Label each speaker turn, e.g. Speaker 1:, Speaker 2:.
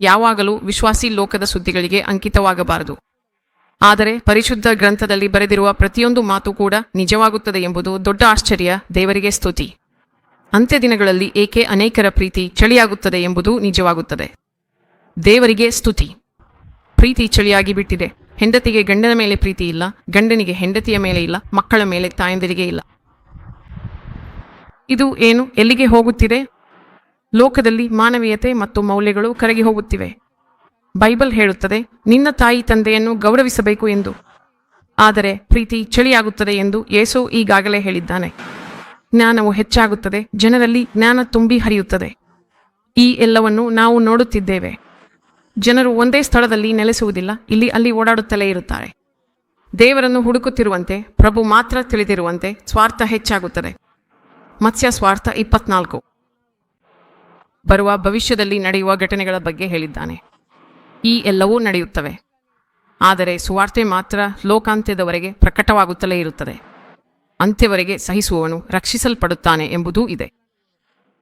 Speaker 1: ಯಾವಾಗಲೂ ವಿಶ್ವಾಸಿ ಲೋಕದ ಸುದ್ದಿಗಳಿಗೆ ಅಂಕಿತವಾಗಬಾರದು. ಆದರೆ ಪರಿಶುದ್ಧ ಗ್ರಂಥದಲ್ಲಿ ಬರೆದಿರುವ ಪ್ರತಿಯೊಂದು ಮಾತು ಕೂಡ ನಿಜವಾಗುತ್ತದೆ ಎಂಬುದು ದೊಡ್ಡ ಆಶ್ಚರ್ಯ. ದೇವರಿಗೆ ಸ್ತುತಿ. ಅಂತ್ಯ ದಿನಗಳಲ್ಲಿ ಏಕೆ ಅನೇಕರ ಪ್ರೀತಿ ಚಳಿಯಾಗುತ್ತದೆ ಎಂಬುದು ನಿಜವಾಗುತ್ತದೆ. ದೇವರಿಗೆ ಸ್ತುತಿ. ಪ್ರೀತಿ ಚಳಿಯಾಗಿ ಬಿಟ್ಟಿದೆ. ಹೆಂಡತಿಗೆ ಗಂಡನ ಮೇಲೆ ಪ್ರೀತಿ ಇಲ್ಲ. ಗಂಡನಿಗೆ ಹೆಂಡತಿಯ ಮೇಲೆ ಇಲ್ಲ. ಮಕ್ಕಳ ಮೇಲೆ ತಾಯಂದಿರಿಗೆ ಇಲ್ಲ. ಇದು ಏನು ಎಲ್ಲಿಗೆ ಹೋಗುತ್ತಿದೆ? ಲೋಕದಲ್ಲಿ ಮಾನವೀಯತೆ ಮತ್ತು ಮೌಲ್ಯಗಳು ಕರಗಿ ಹೋಗುತ್ತಿವೆ. ಬೈಬಲ್ ಹೇಳುತ್ತದೆ, ನಿನ್ನ ತಾಯಿ ತಂದೆಯನ್ನು ಗೌರವಿಸಬೇಕು ಎಂದು. ಆದರೆ ಪ್ರೀತಿ ಚಳಿಯಾಗುತ್ತದೆ ಎಂದು ಯೇಸು ಈಗಾಗಲೇ ಹೇಳಿದ್ದಾನೆ. ಜ್ಞಾನವು ಹೆಚ್ಚಾಗುತ್ತದೆ, ಜನರಲ್ಲಿ ಜ್ಞಾನ ತುಂಬಿ ಹರಿಯುತ್ತದೆ. ಈ ಎಲ್ಲವನ್ನು ನಾವು ನೋಡುತ್ತಿದ್ದೇವೆ. ಜನರು ಒಂದೇ ಸ್ಥಳದಲ್ಲಿ ನೆಲೆಸುವುದಿಲ್ಲ, ಇಲ್ಲಿ ಅಲ್ಲಿ ಓಡಾಡುತ್ತಲೇ ಇರುತ್ತಾರೆ. ದೇವರನ್ನು ಹುಡುಕುತ್ತಿರುವಂತೆ, ಪ್ರಭು ಮಾತ್ರ ತಿಳಿದಿರುವಂತೆ ಸ್ವಾರ್ಥ ಹೆಚ್ಚಾಗುತ್ತದೆ. ಮತ್ಸ್ಯ ಸ್ವಾರ್ಥ ಇಪ್ಪತ್ನಾಲ್ಕು. ಬರುವ ಭವಿಷ್ಯದಲ್ಲಿ ನಡೆಯುವ ಘಟನೆಗಳ ಬಗ್ಗೆ ಹೇಳಿದ್ದಾನೆ. ಈ ಎಲ್ಲವೂ ನಡೆಯುತ್ತವೆ. ಆದರೆ ಸುವಾರ್ತೆ ಮಾತ್ರ ಲೋಕಾಂತ್ಯದವರೆಗೆ ಪ್ರಕಟವಾಗುತ್ತಲೇ ಇರುತ್ತದೆ. ಅಂತ್ಯವರೆಗೆ ಸಹಿಸುವವನು ರಕ್ಷಿಸಲ್ಪಡುತ್ತಾನೆ ಎಂಬುದೂ ಇದೆ.